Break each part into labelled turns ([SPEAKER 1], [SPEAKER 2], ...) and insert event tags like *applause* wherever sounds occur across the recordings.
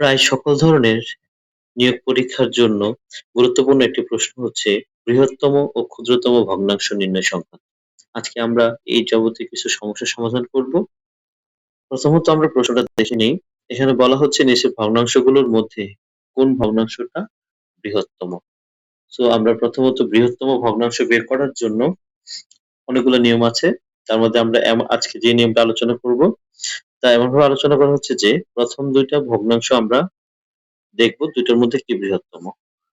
[SPEAKER 1] প্রায় সকল ধরনের নিয়োগ পরীক্ষার জন্য গুরুত্বপূর্ণ একটি প্রশ্ন হচ্ছে বৃহত্তম ও ক্ষুদ্রতম ভগ্নাংশ নির্ণয় সংখ্যা আজকে আমরা এই যাবতীয় কিছু সমস্যার সমাধান করব। প্রথমত আমরা প্রশ্নটা দেখে নিই। এখানে বলা হচ্ছে নিচের ভগ্নাংশগুলোর মধ্যে কোন ভগ্নাংশটা বৃহত্তম। সো আমরা প্রথমত বৃহত্তম ভগ্নাংশ বের করার জন্য অনেকগুলো নিয়ম আছে। তার মধ্যে আমরা আজকে যে নিয়মটা আলোচনা করব তা এমনভাবে আলোচনা করা হচ্ছে যে, প্রথম দুইটা ভগ্নাংশ আমরা দেখব, দুইটার মধ্যে কি বৃহত্তম।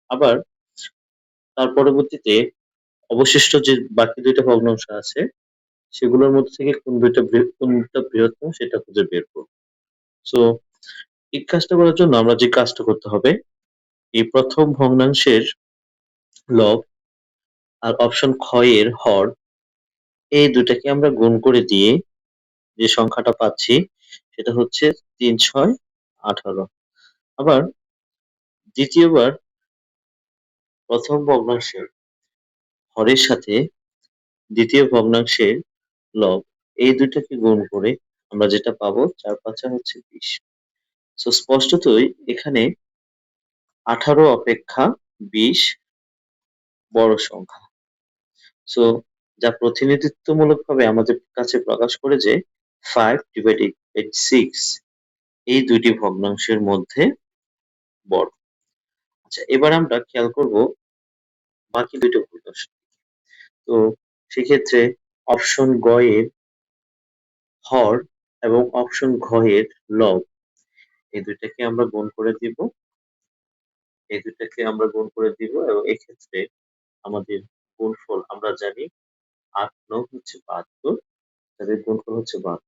[SPEAKER 1] আবার তার পরবর্তীতে অবশিষ্ট যে বাকি দুইটা ভগ্নাংশ আছে, সেগুলোর মধ্যে থেকে কোন দুইটা কোনটা বৃহত্তম সেটা খুঁজে বের করব। সো এই কাজটা করার জন্য আমরা যে কাজটা করতে হবে, এই প্রথম ভগ্নাংশের লব আর অপশন খ এর হর, এই দুটাকে আমরা গুণ করে দিয়ে যে সংখ্যাটা পাচ্ছি সেটা হচ্ছে তিন, ছয়, আঠারো। আবার দ্বিতীয়বার প্রথম ভগ্নাংশের হরের সাথে দ্বিতীয় ভগ্নাংশের লব, এই দুটাকে গুণ করে আমরা যেটা পাবো চার পাঁচা হচ্ছে বিশ। সো স্পষ্টতই এখানে আঠারো অপেক্ষা বিশ বড় সংখ্যা। সো যা প্রতিনিধিত্বমূলক ভাবে আমাদের কাছে প্রকাশ করে যে ফাইভ ডিভাইডেড সিক্স এই দুইটি ভগ্নাংশের মধ্যে বড়। আচ্ছা এবার আমরা খেয়াল করব বাকি দুটো ভগ্নাংশ তো সেক্ষেত্রে অপশন গ এর হর এবং অপশন ঘ এর লব। এই দুইটাকে আমরা গুণ করে দিব। এই দুইটাকে আমরা গুণ করে দিব এবং এক্ষেত্রে আমাদের গুণফল আমরা জানি আট নং হচ্ছে বাহাত্তর, তাদের গুণফল হচ্ছে বাহাত্তর।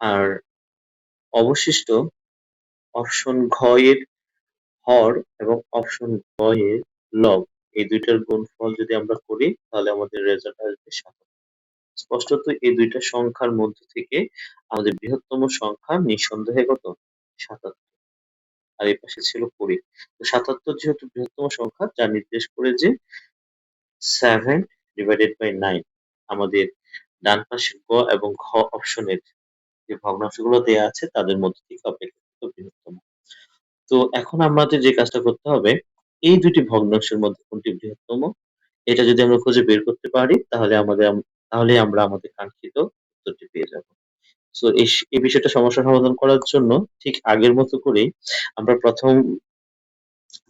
[SPEAKER 1] আর অবশিষ্ট অপশন ঘ এর হর এবং অপশন গ এর লব। এই দুইটার গুণফল যদি আমরা করি, তাহলে আমাদের রেজাল্ট আসবে সাতাত্তর স্পষ্টত এই দুইটা সংখ্যার মধ্যে থেকে আমাদের বৃহত্তম সংখ্যা নিঃসন্দেহে কত? সাতাত্তর। আর এই পাশে ছিল কুড়ি। তো সাতাত্তর যেহেতু বৃহত্তম সংখ্যা, যা নির্দেশ করে যে সেভেন ডিভাইডেড বাই নাইন আমাদের ডান পাশে গ এবং খ অপশনের যে ভগ্নাংশগুলো দেওয়া আছে, তাদের মধ্যে থেকে অপেক্ষাকৃত বৃহত্তম। তো এখন আমাদের যে কাজটা করতে হবে, এই দুটি ভগ্নাংশের মধ্যে কোনটি বৃহত্তম, এটা যদি আমরা খুঁজে বের করতে পারি, তাহলে আমাদের তাহলে আমরা আমাদের কাঙ্ক্ষিত উত্তরটি পেয়ে যাব। সো এই বিষয়টা সমস্যা সমাধান করার জন্য ঠিক আগের মতো করে আমরা প্রথম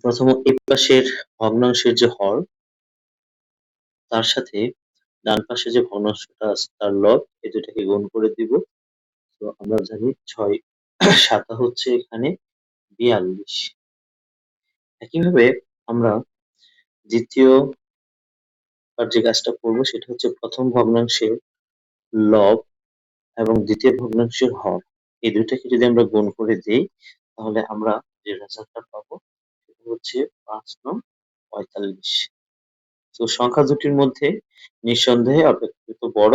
[SPEAKER 1] প্রথম এই পাশের ভগ্নাংশের যে হর, তার সাথে ডান পাশে যে ভগ্নাংশটা আছে, তার লব, এই দুটাকে গুণ করে দিব। তো আমরা জানি ছয় *clears throat* সাতা হচ্ছে এখানে বিয়াল্লিশ। একইভাবে আমরা দ্বিতীয় যে কাজটা করব সেটা হচ্ছে প্রথম ভগ্নাংশের লব এবং দ্বিতীয় ভগ্নাংশের হর। এই দুইটাকে যদি আমরা গুণ করে দিই, তাহলে আমরা যে রেজাল্টটা পাবো সেটা হচ্ছে পাঁচ নং পঁয়তাল্লিশ। তো সংখ্যা দুটির মধ্যে নিঃসন্দেহে অপেক্ষাকৃত বড়।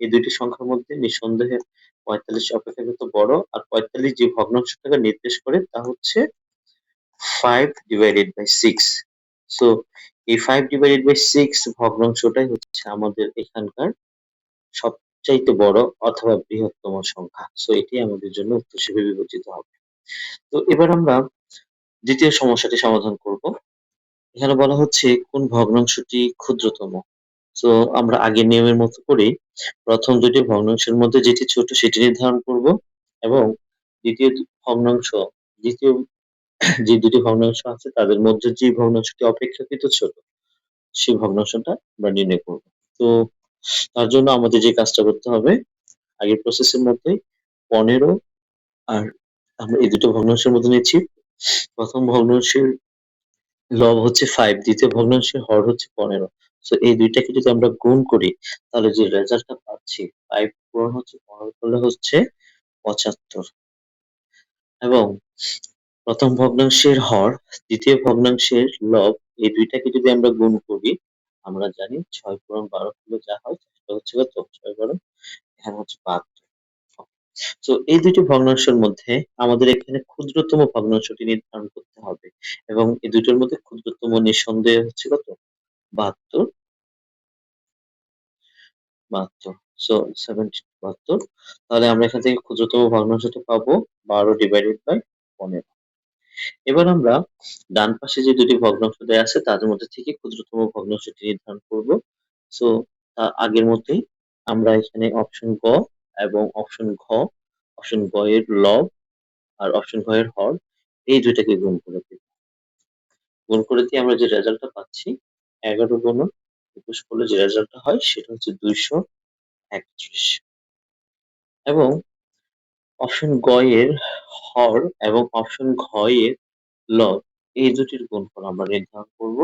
[SPEAKER 1] এই দুটি সংখ্যার মধ্যে নিঃসন্দেহে পঁয়তাল্লিশ অপেক্ষাকৃত বড়, আর পঁয়তাল্লিশ যে ভগ্নাংশটাকে নির্দেশ করে তা হচ্ছে five divided by six so এই ফাইভ ডিভাইডেড বাই সিক্স ভগ্নাংশটাই হচ্ছে আমাদের এখানকার সবচাইতে বড় অথবা বৃহত্তম সংখ্যা। সো এটি আমাদের জন্য উত্তর হিসেবে বিবেচিত হবে। তো, এবার আমরা দ্বিতীয় সমস্যাটি সমাধান করব। এখানে বলা হচ্ছে কোন ভগ্নাংশটি ক্ষুদ্রতম। তো আমরা আগের নিয়মের মতো করে প্রথম দুটি ভগ্নাংশের মধ্যে যেটি ছোট সেটি নির্ধারণ করব এবং দ্বিতীয় ভগ্নাংশ, দ্বিতীয় *clears throat* যে দুটি ভগ্নাংশ আছে তাদের মধ্যে যে ভগ্নাংশটি অপেক্ষাকৃত ছোট, সেই ভগ্নাংশটা আমরা নির্ণয় করব। তো তার জন্য আমাদের যে কাজটা করতে হবে, আগের প্রসেসের মধ্যেই পনেরো আর আমরা এই দুটো ভগ্নাংশের মধ্যে নিচ্ছি। প্রথম ভগ্নাংশের লব হচ্ছে ফাইভ দ্বিতীয় ভগ্নাংশের হর হচ্ছে পনেরো। তো এই দুইটাকে যদি আমরা গুণ করি, তাহলে যে রেজাল্টটা পাচ্ছি ফাইভ পূরণ হচ্ছে পনেরো করলে হচ্ছে পঁচাত্তর। এবং প্রথম ভগ্নাংশের হর, দ্বিতীয় ভগ্নাংশের লব, এই দুইটাকে যদি আমরা গুণ করি, আমরা জানি ছয় পূরণ বারো করলে যা হয়, সেটা হচ্ছে কত? ছয় বারো, এখানে হচ্ছে বাহাত্তর। তো এই দুটি ভগ্নাংশের মধ্যে আমাদের এখানে ক্ষুদ্রতম ভগ্নাংশটি নির্ধারণ করতে হবে। এবং এই দুটোর মধ্যে ক্ষুদ্রতম নিঃসন্দেহ হচ্ছে কত? বাহাত্তর। বাহাত্তর সো সেভেন্টি বাহাত্তর। তাহলে আমরা এখান থেকে ক্ষুদ্রতম ভগ্নাংশটা পাবো বারো ডিভাইডেড বাই পনেরো। এবার আমরা ডান পাশে যে দুটি ভগ্নাংশ দেওয়া আছে, তাদের মধ্যে থেকে ক্ষুদ্রতম ভগ্নাংশটি নির্ধারণ করব। সো তার আগের মতোই আমরা এখানে অপশন গ এবং অপশন ঘ অপশন গ এর লব আর অপশন ঘ এর হর, এই দুইটাকে গুণ করে দেব। গুণ করে দিয়ে আমরা যে রেজাল্টটা পাচ্ছি এগারো গুণ একুশ করলে যে রেজাল্টটা হয় সেটা হচ্ছে দুইশো একত্রিশ। এবং অপশন গ এর হর এবং অপশন ঘ এর লব এই দুটির গুণফল আমরা নির্ধারণ করব।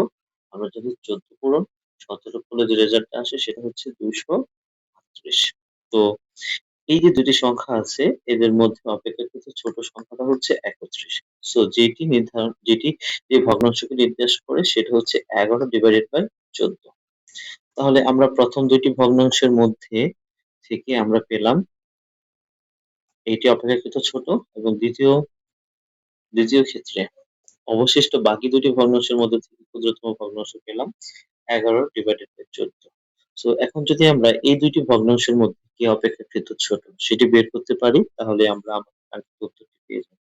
[SPEAKER 1] আমরা যদি চোদ্দ পূরণ, সতেরো করলে যে রেজাল্টটা আসে সেটা হচ্ছে দুইশো আটত্রিশ তো এই যে দুটি সংখ্যা আছে, এদের মধ্যে অপেক্ষাকৃত ছোট সংখ্যাটা হচ্ছে একত্রিশ। সো যেটি নির্ধারণ, যেটি যে ভগ্নাংশকে নির্দেশ করে, সেটা হচ্ছে এগারো ডিভাইডেড বাই চোদ্দ। তাহলে আমরা প্রথম দুইটি ভগ্নাংশের মধ্যে থেকে আমরা পেলাম, এটি অপেক্ষাকৃত ছোট এবং দ্বিতীয় দ্বিতীয় ক্ষেত্রে অবশিষ্ট বাকি দুটি ভগ্নাংশের মধ্যে থেকে ক্ষুদ্রতম ভগ্নাংশ পেলাম, এগারো ডিভাইডেড বাই চোদ্দ। সো এখন যদি আমরা এই দুইটি ভগ্নাংশের মধ্যে কি অপেক্ষাকৃত ছোট? সেটি বের করতে পারি, তাহলে আমরা আমাদের উত্তরটি পেয়ে যাব।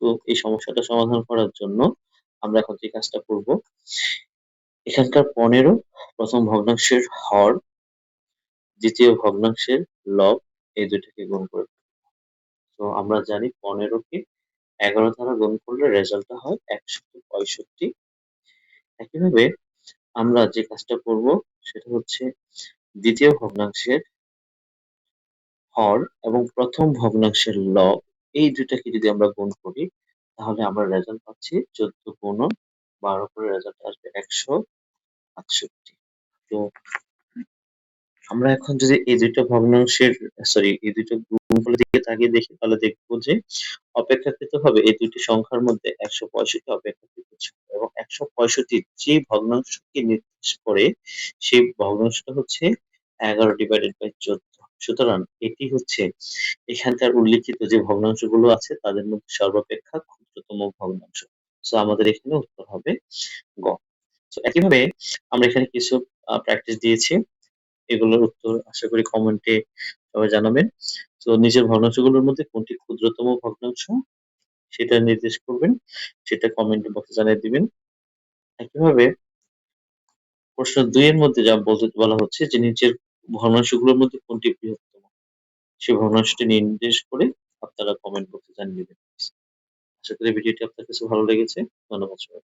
[SPEAKER 1] তো এই সমস্যাটা সমাধান করার জন্য আমরা এখন যে কাজটা করব, এখানকার পনেরো প্রথম ভগ্নাংশের হর, দ্বিতীয় ভগ্নাংশের লব, এই দুইটাকে গুণ করে তো আমরা জানি পনেরোকে এগারো দ্বারা গুণ করলে রেজাল্টটা হয় একশো পঁয়ষট্টি। একইভাবে আমরা যে কাজটা করব, সেটা হচ্ছে দ্বিতীয় ভগ্নাংশের হর এবং প্রথম ভগ্নাংশের লব এই দুটাকে যদি আমরা গুণ করি, তাহলে আমরা রেজাল্ট পাচ্ছি চোদ্দ গুণন বারো করে রেজাল্ট আসবে একশো আটষট্টি তো আমরা এখন যদি এই দুটো ভগ্নাংশের সরি এই দুটো গুণফলের দিকে তাকিয়ে দেখি, তাহলে দেখব যে অপেক্ষাকৃত ভাবে এই দুটি সংখ্যার মধ্যে একশো পঁয়ষট্টি অপেক্ষাকৃত এবং একশো পঁয়ষট্টি যে ভগ্নাংশকে নির্দেশ করে, সেই ভগ্নাংশটা হচ্ছে এগারো ডিভাইডেড বাই চোদ্দ। সুতরাং এটি হচ্ছে এখানকার উল্লিখিত যে ভগ্নাংশগুলো আছে, তাদের মধ্যে সর্বাপেক্ষা ক্ষুদ্রতম ভগ্নাংশ। সো আমাদের এখানে উত্তর হবে গ। তো একইভাবে আমরা এখানে কিছু প্র্যাকটিস দিয়েছি। এগুলোর উত্তর আশা করি কমেন্টে সবাই জানাবেন। তো নিজের ভগ্নাংশগুলোর মধ্যে কোনটি ক্ষুদ্রতম ভগ্নাংশ সেটা নির্দেশ করবেন, সেটা কমেন্ট বক্সে জানিয়ে দিবেন। একইভাবে প্রশ্ন দুই এর মধ্যে যা বলতে বলা হচ্ছে যে নিচের ভগ্নাংশগুলোর মধ্যে কোনটি বৃহত্তম? সে ভগ্নাংশটি নির্দেশ করে আপনারা কমেন্ট করতে জানিয়ে দেবেন। আশা করি ভিডিওটি আপনার কাছে ভালো লেগেছে। ধন্যবাদ সবাই